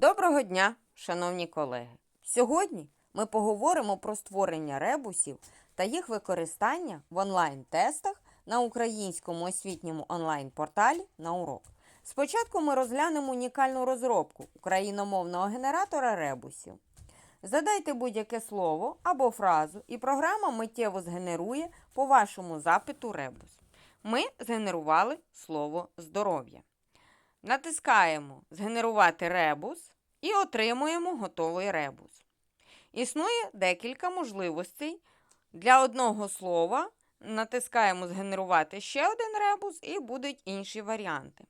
Доброго дня, шановні колеги! Сьогодні ми поговоримо про створення ребусів та їх використання в онлайн-тестах на українському освітньому онлайн-порталі на урок. Спочатку ми розглянемо унікальну розробку україномовного генератора ребусів. Задайте будь-яке слово або фразу, і програма миттєво згенерує по вашому запиту ребус. Ми згенерували слово здоров'я. Натискаємо Згенерувати ребус і отримуємо готовий ребус. Існує декілька можливостей. Для одного слова натискаємо Згенерувати ще один ребус і будуть інші варіанти.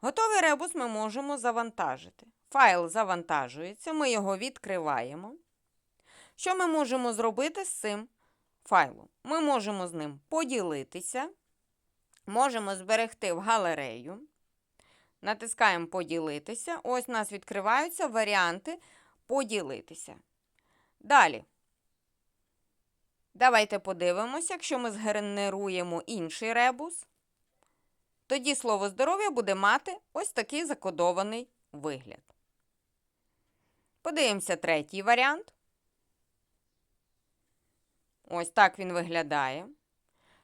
Готовий ребус ми можемо завантажити. Файл завантажується, ми його відкриваємо. Що ми можемо зробити з цим файлом? Ми можемо з ним поділитися, можемо зберегти в галерею. Натискаємо Поділитися. Ось у нас відкриваються варіанти поділитися. Далі. Давайте подивимося, якщо ми згенеруємо інший ребус, тоді слово здоров'я буде мати ось такий закодований вигляд. Подивимося третій варіант. Ось так він виглядає.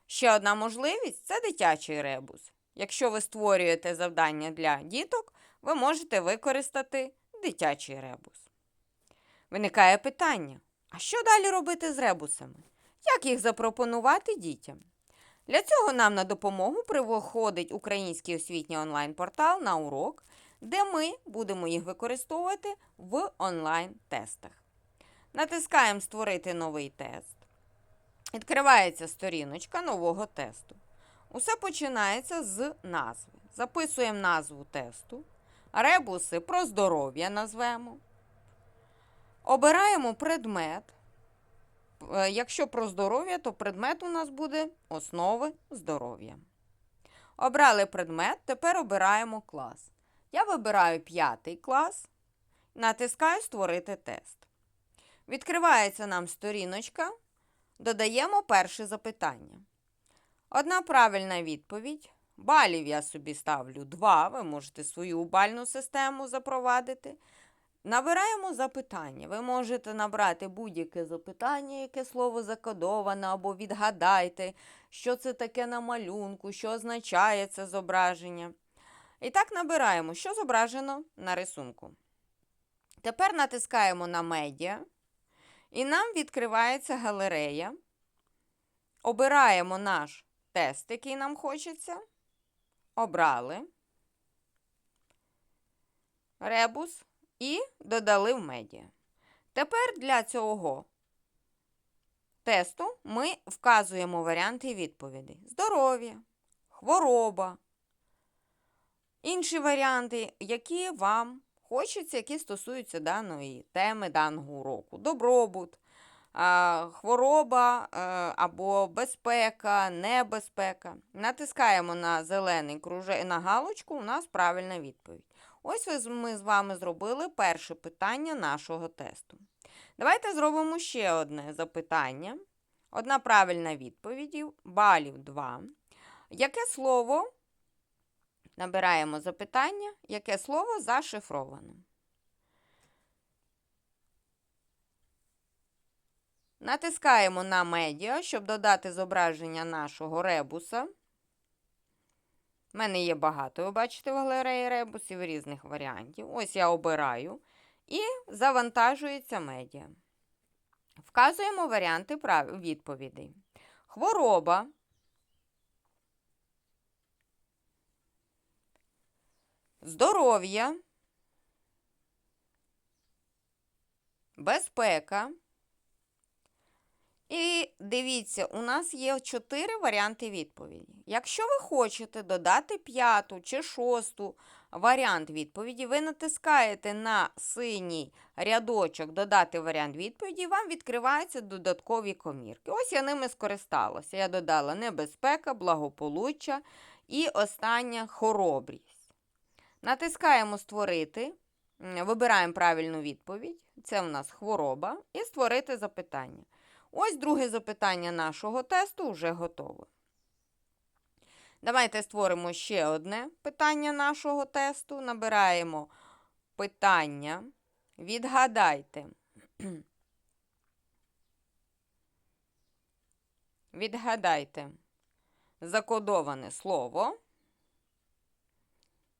Ще одна можливість це дитячий ребус. Якщо ви створюєте завдання для діток, ви можете використати дитячий ребус. Виникає питання: а що далі робити з ребусами? Як їх запропонувати дітям? Для цього нам на допомогу приходить український освітній онлайн-портал на урок, де ми будемо їх використовувати в онлайн-тестах. Натискаємо Створити новий тест. Відкривається сторіночка нового тесту. Усе починається з назви. Записуємо назву тесту. Ребуси про здоров'я назвемо. Обираємо предмет. Е, Якщо про здоров'я, то предмет у нас буде основи здоров'я. Обрали предмет, тепер обираємо клас. Я вибираю п'ятий клас, натискаю Створити тест. Відкривається нам сторіночка, додаємо перше запитання. Одна правильна відповідь. Балів я собі ставлю 2. Ви можете свою бальну систему запровадити. Набираємо запитання. Ви можете набрати будь-яке запитання, яке слово закодоване, або відгадайте, що це таке на малюнку, що означає це зображення. І так набираємо, що зображено на рисунку. Тепер натискаємо на медіа, і нам відкривається галерея. Обираємо наш тест, який нам хочеться. Обрали ребус і додали в медіа. Тепер для цього тесту ми вказуємо варіанти відповідей: здоров'я, хвороба, інші варіанти, які вам хочеться, які стосуються даної теми, даного уроку. Добробут, хвороба е, або безпека, небезпека. Натискаємо на зелений круже на галочку, у нас правильна відповідь. Ось ми з вами зробили перше питання нашого тесту. Давайте зробимо ще одне запитання. Одна правильна відповідь, балів 2. Яке слово набираємо запитання, яке слово зашифроване? Натискаємо на медіа, щоб додати зображення нашого ребуса. У мене є багато, ви бачите, в галереї ребусів різних варіантів. Ось я обираю і завантажується медіа. Вказуємо варіанти відповідей. Хвороба. Здоров'я. Безпека. І дивіться, у нас є чотири варіанти відповіді. Якщо ви хочете додати п'яту чи шосту варіант відповіді, ви натискаєте на синій рядочок Додати варіант відповіді, і вам відкриваються додаткові комірки. Ось я ними скористалася. Я додала небезпека, благополуччя і остання хоробрість. Натискаємо Створити. Вибираємо правильну відповідь. Це у нас хвороба. І створити запитання. Ось друге запитання нашого тесту вже готове. Давайте створимо ще одне питання нашого тесту. Набираємо питання. Відгадайте. Відгадайте закодоване слово.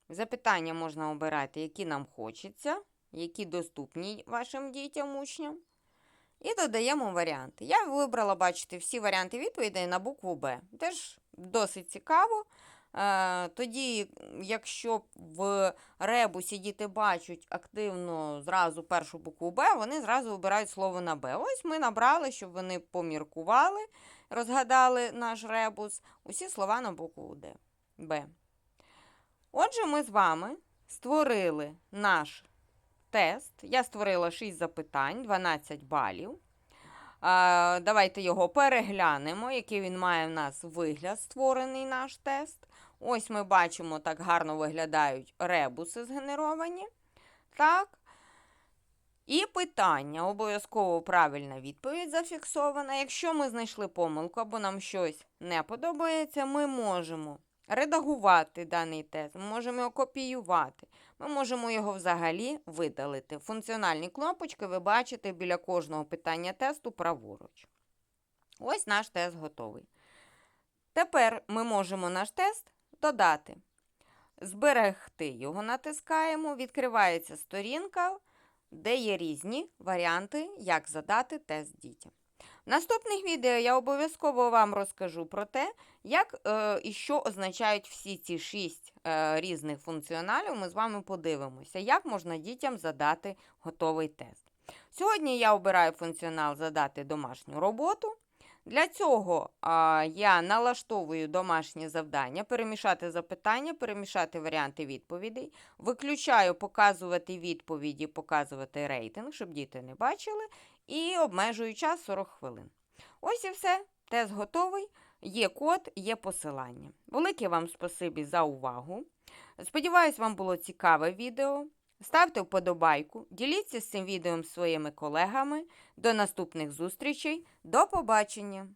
Запитання можна обирати, які нам хочеться, які доступні вашим дітям, учням. І додаємо варіанти. Я вибрала, бачите, всі варіанти відповідей на букву Б. Теж досить цікаво. Е, Тоді, якщо в ребусі діти бачать активно зразу першу букву Б, вони зразу обирають слово на Б. Ось ми набрали, щоб вони поміркували, розгадали наш ребус, усі слова на букву. Б. Отже, ми з вами створили наш тест. Я створила 6 запитань, 12 балів. Давайте його переглянемо, який він має в нас вигляд, створений наш тест. Ось ми бачимо, так гарно виглядають ребуси згенеровані. Так. І питання. Обов'язково правильна відповідь зафіксована. Якщо ми знайшли помилку або нам щось не подобається, ми можемо редагувати даний тест, ми можемо його копіювати, ми можемо його взагалі видалити. Функціональні кнопочки ви бачите біля кожного питання тесту праворуч. Ось наш тест готовий. Тепер ми можемо наш тест додати. Зберегти його натискаємо, відкривається сторінка, де є різні варіанти, як задати тест дітям. Наступних відео я обов'язково вам розкажу про те, як е, і що означають всі ці шість е, різних функціоналів. Ми з вами подивимося, як можна дітям задати готовий тест. Сьогодні я обираю функціонал задати домашню роботу. Для цього а, я налаштовую домашнє завдання, перемішати запитання, перемішати варіанти відповідей, виключаю показувати відповіді, показувати рейтинг, щоб діти не бачили, і обмежую час 40 хвилин. Ось і все. Тест готовий. Є код, є посилання. Велике вам спасибі за увагу. Сподіваюсь, вам було цікаве відео. Ставте вподобайку, діліться з цим відео своїми колегами. До наступних зустрічей. До побачення!